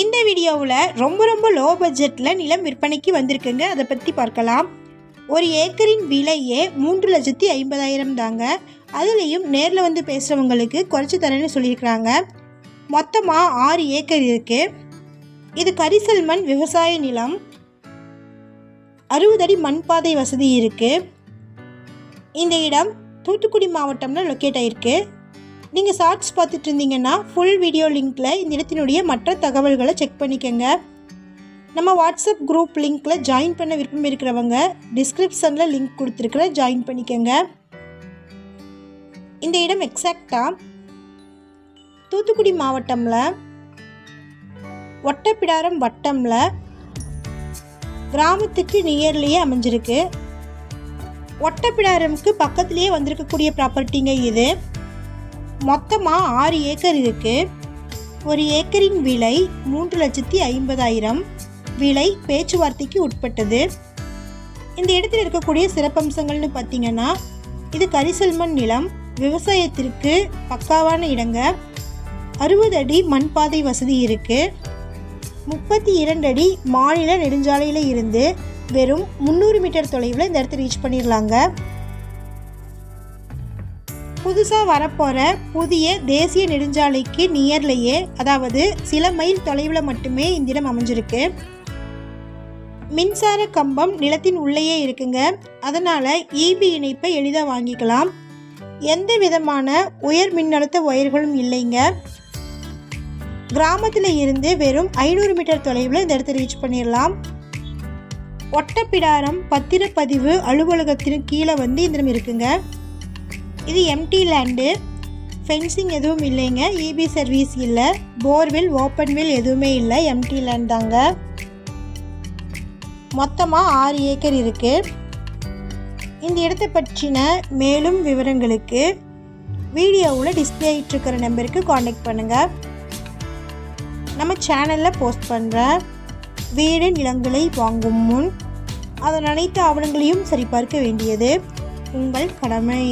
இந்த வீடியோவில் ரொம்ப ரொம்ப லோ பட்ஜெட்டில் நிலம் விற்பனைக்கு வந்திருக்குங்க. அதை பற்றி பார்க்கலாம். ஒரு ஏக்கரின் விலையே மூன்று லட்சத்தி ஐம்பதாயிரம் தாங்க. அதுலேயும் நேரில் வந்து பேசுகிறவங்களுக்கு குறைச்சி தரேன்னு சொல்லியிருக்கிறாங்க. மொத்தமாக ஆறு ஏக்கர் இருக்குது இது கரிசல் மண் விவசாய நிலம். அறுபது அடி மண் பாதை வசதி இருக்குது இந்த இடம் தூத்துக்குடி மாவட்டம்ல லொக்கேட் ஆகிருக்கு நீங்கள் ஷார்ட்ஸ் பார்த்துட்டு இருந்தீங்கன்னா ஃபுல் வீடியோ லிங்க்கில் இந்த இடத்தினுடைய மற்ற தகவல்களை செக் பண்ணிக்கோங்க. நம்ம வாட்ஸ்அப் குரூப் லிங்க்கில் ஜாயின் பண்ண விருப்பம் இருக்கிறவங்க டிஸ்கிரிப்ஷனில் லிங்க் கொடுத்துருக்குற ஜாயின் பண்ணிக்கோங்க. இந்த இடம் எக்ஸாக்டாக தூத்துக்குடி மாவட்டமில் ஒட்டப்பிடாரம் வட்டமில் கிராமத்துக்கு நியர்லேயே அமைஞ்சிருக்கு. ஒட்டப்பிடாரமுக்கு பக்கத்துலேயே வந்திருக்கக்கூடிய ப்ராப்பர்ட்டிங்க இது. மொத்தமாக ஆறு ஏக்கர் இருக்குது ஒரு ஏக்கரின் விலை மூன்று லட்சத்தி ஐம்பதாயிரம். விலை பேச்சுவார்த்தைக்கு உட்பட்டது. இந்த இடத்துல இருக்கக்கூடிய சிறப்பம்சங்கள்னு பார்த்தீங்கன்னா இது கரிசல்மண் நிலம். விவசாயத்திற்கு பக்காவான இடங்க. அறுபது அடி மண் பாதை வசதி இருக்குது முப்பத்தி இரண்டு அடி மாநில நெடுஞ்சாலையில் இருந்து வெறும் முந்நூறு மீட்டர் தொலைவில் இந்த இடத்த ரீச் பண்ணிடலாங்க. புதுசாக வரப்போகிற புதிய தேசிய நெடுஞ்சாலைக்கு நியர்லேயே அதாவது சில மைல் தொலைவில் மட்டுமே இந்த இடம் அமைஞ்சிருக்கு. மின்சார கம்பம் நிலத்தின் உள்ளேயே இருக்குங்க. அதனால் இபி இணைப்பை எளிதாக வாங்கிக்கலாம். எந்த விதமான உயர் மின்னழுத்த ஒயர்களும் இல்லைங்க. கிராமத்தில் இருந்து வெறும் ஐநூறு மீட்டர் தொலைவில் இந்த இடத்த ரீச் பண்ணிடலாம். ஒட்டப்பிடாரம் பத்திரப்பதிவு அலுவலகத்தின் கீழே வந்து இந்த இருக்குங்க. இது எம்டி லேண்டு ஃபென்சிங் எதுவும் இல்லைங்க. இபி சர்வீஸ் இல்லை. போர்வெல் ஓப்பன் வெல் எதுவுமே இல்லை. எம்டி லேண்ட் தாங்க. மொத்தமாக ஆறு ஏக்கர் இருக்குது இந்த இடத்தை பற்றின மேலும் விவரங்களுக்கு வீடியோவில் டிஸ்பிளே ஆகிட்டுருக்கிற நம்பருக்கு காண்டாக்ட் பண்ணுங்கள் நம்ம சேனலில் போஸ்ட் பண்ணுற வீடு நிலங்களை வாங்கும் முன் அதன் அனைத்து ஆவணங்களையும் சரிபார்க்க வேண்டியது உங்கள் கடமை.